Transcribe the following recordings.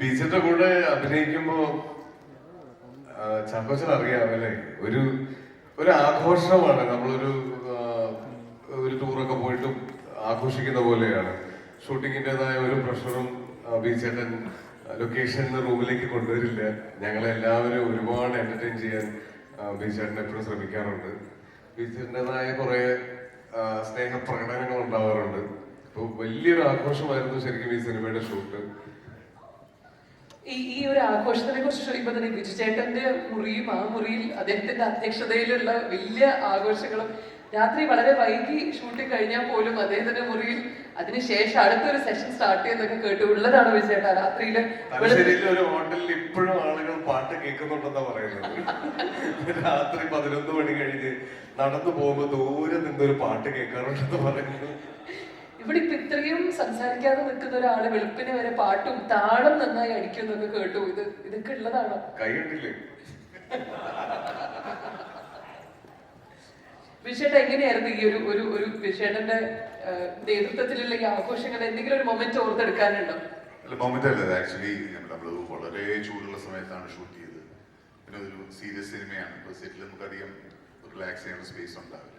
ബീച്ചിന്റെ കൂടെ അഭിനയിക്കുമ്പോ ചാക്കോച്ചൻ അറിയാം അല്ലേ? ഒരു ഒരു ആഘോഷമാണ്. നമ്മളൊരു ഒരു ടൂറൊക്കെ പോയിട്ടും ആഘോഷിക്കുന്ന പോലെയാണ്. ഷൂട്ടിങ്ങിന്റെതായ ഒരു പ്രഷറും ബീച്ചേട്ടൻ ലൊക്കേഷൻ റൂമിലേക്ക് കൊണ്ടുവരില്ല. ഞങ്ങളെല്ലാവരും ഒരുപാട് എന്റർടൈൻ ചെയ്യാൻ ബീച്ചേട്ടൻ എപ്പോഴും ശ്രമിക്കാറുണ്ട്. ബീച്ചേട്ടന്റെതായ കുറെ സ്നേഹപ്രകടനങ്ങൾ ഉണ്ടാവാറുണ്ട്. അപ്പോൾ വലിയൊരു ആഘോഷമായിരുന്നു ശരിക്കും ഈ സിനിമയുടെ ഷൂട്ട്. ഈ ഈ ഒരു ആഘോഷത്തിനെ കുറിച്ച് ചോദിക്കുമ്പോൾ തന്നെ വിജുചേട്ടന്റെ മുറിയും ആ മുറിയിൽ അദ്ദേഹത്തിന്റെ അധ്യക്ഷതയിലുള്ള വലിയ ആഘോഷങ്ങളും രാത്രി വളരെ വൈകി ഷൂട്ടിംഗ് കഴിഞ്ഞാൽ പോലും അദ്ദേഹത്തിന്റെ മുറിയിൽ അതിനുശേഷം അടുത്തൊരു സെഷൻ സ്റ്റാർട്ട് ചെയ്യുന്നൊക്കെ കേട്ടു ഉള്ളതാണ് വിജയേട്ടാ. രാത്രിയിൽ ഒരു ഹോട്ടലിൽ ഇപ്പോഴും ആളുകൾ പാട്ട് കേൾക്കുന്നുണ്ടെന്നാ പറയുന്നത്. രാത്രി പതിനൊന്ന് മണി കഴിഞ്ഞ് നടന്നു പോകുമ്പോ ദൂരെ നിന്നൊരു പാട്ട് കേൾക്കാറുണ്ടെന്ന് പറയുന്നത്. ഇവിടെ ഇപ്പൊ ഇത്രയും സംസാരിക്കാതെ നിൽക്കുന്ന ഒരാൾ വെളുപ്പിന് വരെ പാട്ടും താളം നന്നായി അടിക്കുന്നൊക്കെ കേട്ടു. ഇത് ഇതൊക്കെ ഉള്ളതാണോ? കൈ കണ്ടില്ലേ വിഷേട്ട എങ്ങനെയായിരുന്നു ഈ ഒരു ഒരു ഒരു വിഷേട്ടന്റെ നേതൃത്വത്തിലുള്ള ഈ ആഘോഷങ്ങൾ? എന്തെങ്കിലും ഒരു മൊമെന്റ് ഓർത്തെടുക്കാനുണ്ടോ? മൊമെന്റ് ആക്ച്വലി നമ്മൾ വളരെ ചൂടുള്ള സമയത്താണ് ഷൂട്ട് ചെയ്തത്. പിന്നെ ഒരു സീരിയസ് സിനിമയാണ് സെറ്റിൽ നമുക്ക് അധികം റിലാക്സ് ചെയ്യാനുള്ള സ്പേസ് ഉണ്ടാവില്ല.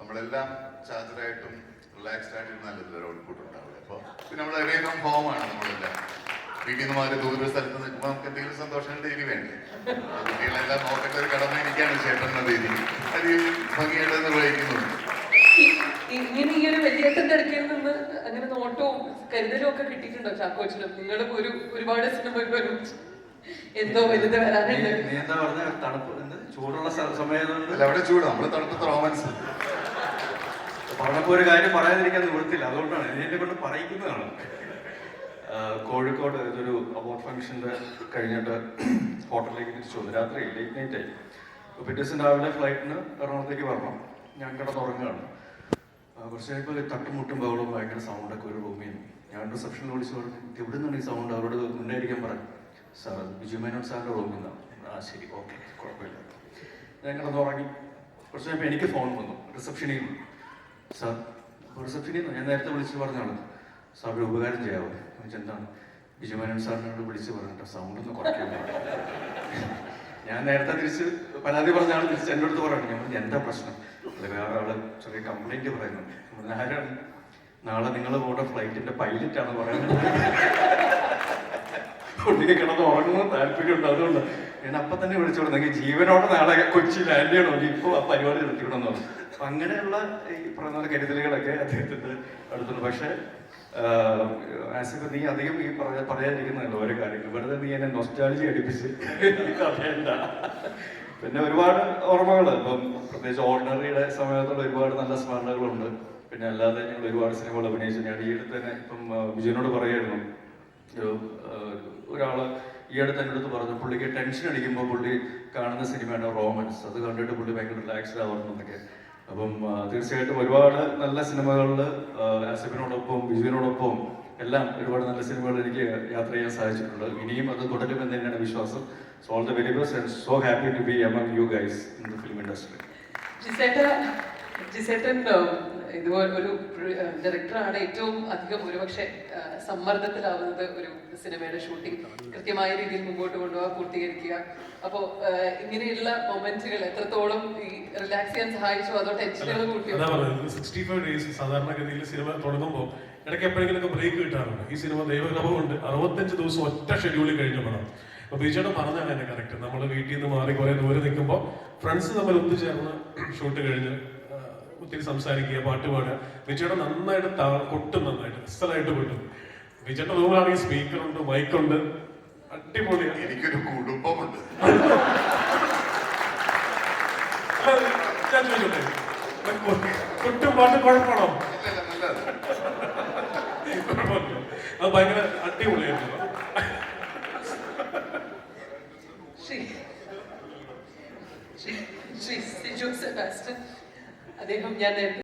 നമ്മളെല്ലാം ചാർജറായിട്ടും റിലാക്സ്ഡ് ആയിട്ടും നല്ലൊരു ഔട്ട്പുട്ട് ഉണ്ടാവില്ല. അപ്പോൾ പിന്നെ നമ്മൾ അവേ ഫ്രം ആണ് നമ്മളെല്ലാം. വീട്ടിൽ നിന്ന് മാറി ദൂര സ്ഥലത്ത് നിൽക്കുമ്പോൾ നമുക്ക് എന്തെങ്കിലും സന്തോഷം ഡെയിലി വേണ്ടേ? കുട്ടികളെല്ലാം നോക്കേണ്ട ഒരു കടമ എനിക്കാണ് ചേട്ടൻ എന്ന രീതി അത് ഭംഗിയായിട്ട് നിർവഹിക്കുന്നുണ്ട്. ഇങ്ങനെ ഈ ഒരു വലിയേട്ടന്റെ അടുക്കൽ നിന്ന് അങ്ങനെ നോട്ടവും കരുതലും ഒക്കെ കിട്ടിയിട്ടുണ്ടോ ചാക്കോച്ചിനും നിങ്ങൾ ഒരു ഒരുപാട് സിനിമകൾ ഒരുമിച്ച് എന്തോ വലുത് വരാനുണ്ട്. എന്താ പറഞ്ഞ? തണുപ്പ് ചൂടുള്ള സമയം അല്ല അവിടെ ചൂട്. നമ്മൾ തണുപ്പ് റോമൻസ് പറഞ്ഞപ്പോ ഒരു കാര്യം പറയാതിരിക്കാൻ നിവൃത്തില്ല അതുകൊണ്ടാണ് എന്നെ കൊണ്ട് പറയിക്കുന്നതാണ്. കോഴിക്കോട് ഇതൊരു അവാർഡ് ഫംഗ്ഷന്റെ കഴിഞ്ഞിട്ട് ഹോട്ടലിലേക്ക് തിരിച്ചു വന്നു. രാത്രി ലേറ്റ് നൈറ്റ് ആയി. അപ്പോൾ പിറ്റേ രാവിലെ ഫ്ലൈറ്റിന് എറണാകുളത്തേക്ക് വരണം. ഞാൻ കിടന്നുറങ്ങുകയാണ്. കുറച്ച് കഴിയുമ്പോൾ തട്ടുമുട്ടും ബഹളവും ഭയങ്കര സൗണ്ടൊക്കെ ഒരു റൂമിൽ ഞാൻ റിസപ്ഷനിൽ വിളിച്ച് പറഞ്ഞു എവിടെ നിന്നാണ് ഈ സൗണ്ട് അവരോട് മുന്നേ പറയാം സാർ അത് ബിജു മേനോൻ സാറിന്റെ റൂമിൽ നിന്നാണ് ആ ശരി. ഓക്കെ. കുഴപ്പമില്ല. ഞാൻ കിടന്നുറങ്ങി. കുറച്ച് കഴിയുമ്പോൾ എനിക്ക് ഫോൺ വന്നു. റിസപ്ഷനിൽ നിന്ന്. സാർ റിസപ്ഷനിൽ ഞാൻ നേരത്തെ വിളിച്ച് പറഞ്ഞാണ്. ഒരു ഉപകാരം ചെയ്യാവോ? എന്താണ്? ബിജുമേനൻ സാറിനോട് വിളിച്ച് പറഞ്ഞിട്ട് സൗണ്ട് ഒന്ന് കുറയ്ക്കാൻ ഞാൻ നേരത്തെ തിരിച്ച് പരാതി പറഞ്ഞാണ് തിരിച്ച് എന്റെ അടുത്ത് പറയണം ഞാൻ പറഞ്ഞു, എന്താ പ്രശ്നം? അത് വേറെ ആൾ ചെറിയ കംപ്ലൈന്റ് പറയുന്നുണ്ട്. ആരാണ് നാളെ നിങ്ങൾ പോകേണ്ട ഫ്ലൈറ്റിന്റെ പൈലറ്റ് ആണ് പറയുന്നത് കുട്ടിക്ക് കിടന്ന് ഉറങ്ങുന്ന താല്പര്യമുണ്ട്. അതുകൊണ്ട് ഞാൻ അപ്പൊ തന്നെ വിളിച്ചോളൂ. നിങ്ങൾക്ക് ജീവനോടെ നാളെ കൊച്ചി ലാൻഡ് ചെയ്യണമല്ലോ ഇപ്പോൾ ആ പരിപാടി നിർത്തിക്കണമെന്ന് പറഞ്ഞു. അപ്പൊ അങ്ങനെയുള്ള ഈ പറയുന്ന കരുതലുകളൊക്കെ അദ്ദേഹത്തിന്റെ അടുത്തുണ്ട്. പക്ഷേ ആസിഫ് നീ അധികം ഈ പറഞ്ഞ പറയാതിരിക്കുന്നതല്ല ഓരോ കാര്യങ്ങൾ. വെറുതെ നീ എന്നെ നൊസ്റ്റാളജി അടിപ്പിച്ച് പിന്നെ ഒരുപാട് ഓർമ്മകൾ. ഇപ്പം പ്രത്യേകിച്ച് ഓർഡിനറിയുടെ സമയത്തുള്ള ഒരുപാട് നല്ല സ്മരണകളുണ്ട്. പിന്നെ അല്ലാതെ ഞങ്ങൾ ഒരുപാട് സിനിമകൾ അഭിനയിച്ചു. ഞാൻ ഈ അടുത്ത് തന്നെ ഇപ്പം വിജയനോട് പറയായിരുന്നു. ഒരാൾ ഈ അടുത്ത് എന്റെ അടുത്ത് പറഞ്ഞു പുള്ളിക്ക് ടെൻഷൻ അടിക്കുമ്പോൾ പുള്ളി കാണുന്ന സിനിമയാണ് റോമൻസ് അത് കണ്ടിട്ട് പുള്ളി ഭയങ്കര റിലാക്സ്ഡ് ആവണമെന്നൊക്കെ അപ്പം തീർച്ചയായിട്ടും ഒരുപാട് നല്ല സിനിമകളിൽ അസഫിനോടൊപ്പം ബിജുവിനോടൊപ്പം എല്ലാം ഒരുപാട് നല്ല സിനിമകൾ എനിക്ക് യാത്ര ചെയ്യാൻ സാധിച്ചിട്ടുണ്ട്. ഇനിയും അത് തുടരുമെന്ന് തന്നെയാണ് വിശ്വാസം. So all the very best and so happy to be among you guys in the film industry ജിസേട്ട ജിസേട്ടൻ ഇതുപോലെ ഒരു ഡയറക്ടറാണ് ഏറ്റവും അധികം ഒരുപക്ഷെ സമ്മർദ്ദത്തിലാവുന്നത് ഒരു സിനിമയുടെ ഷൂട്ടിംഗ് കൃത്യമായ രീതിയിൽ മുമ്പോട്ട് കൊണ്ടുപോകാൻ പൂർത്തീകരിക്കുക. അപ്പോൾ ഇങ്ങനെയുള്ള മൊമെന്റ്സുകൾ എത്രത്തോളം ഈ റിലാക്സ് ചെയ്യാൻ സഹായിച്ചു അതോ ടെൻഷനുകൾ പറയുന്നത് സിക്സ്റ്റി ഫൈവ് ഡേയ്സ് സാധാരണഗതിയിൽ സിനിമ തുടങ്ങുമ്പോൾ ഇടയ്ക്ക് എപ്പോഴെങ്കിലുമൊക്കെ ബ്രേക്ക് കിട്ടാറുണ്ട്. ഈ സിനിമ ദൈവകൃപ കൊണ്ട് അറുപത്തഞ്ച് ദിവസം ഒറ്റ ഷെഡ്യൂളിൽ കഴിഞ്ഞ പടം. അപ്പൊ ബീച്ചേട്ടൻ പറഞ്ഞാണ് എന്നെ കറക്റ്റ് നമ്മൾ വീട്ടിൽ നിന്ന് മാറി കുറെ ദൂരെ നിൽക്കുമ്പോൾ ഫ്രണ്ട്സ് തമ്മിൽ ഒത്തുചേർന്ന് ഷൂട്ട് കഴിഞ്ഞ് ഒത്തിരി സംസാരിക്കുക പാട്ട് പാടുക. വിജയുടെ നന്നായിട്ട് താ- കൊട്ടും നന്നായിട്ട് അസലായിട്ട് കൊട്ടും. വിജയുടെ റൂമിലാണെങ്കിൽ ഉണ്ട് മൈക്കുണ്ട് അടിപൊളിയാണ് എനിക്കൊരു കുടുംബമുണ്ട്. ഞാൻ ചോദിച്ചോട്ടെ കൊട്ടും പാട്ട് കുഴപ്പമാണോ. അത് ഭയങ്കര അടിപൊളിയായിരുന്നു ശ്രീ ശ്രീ ശ്രീ സിജു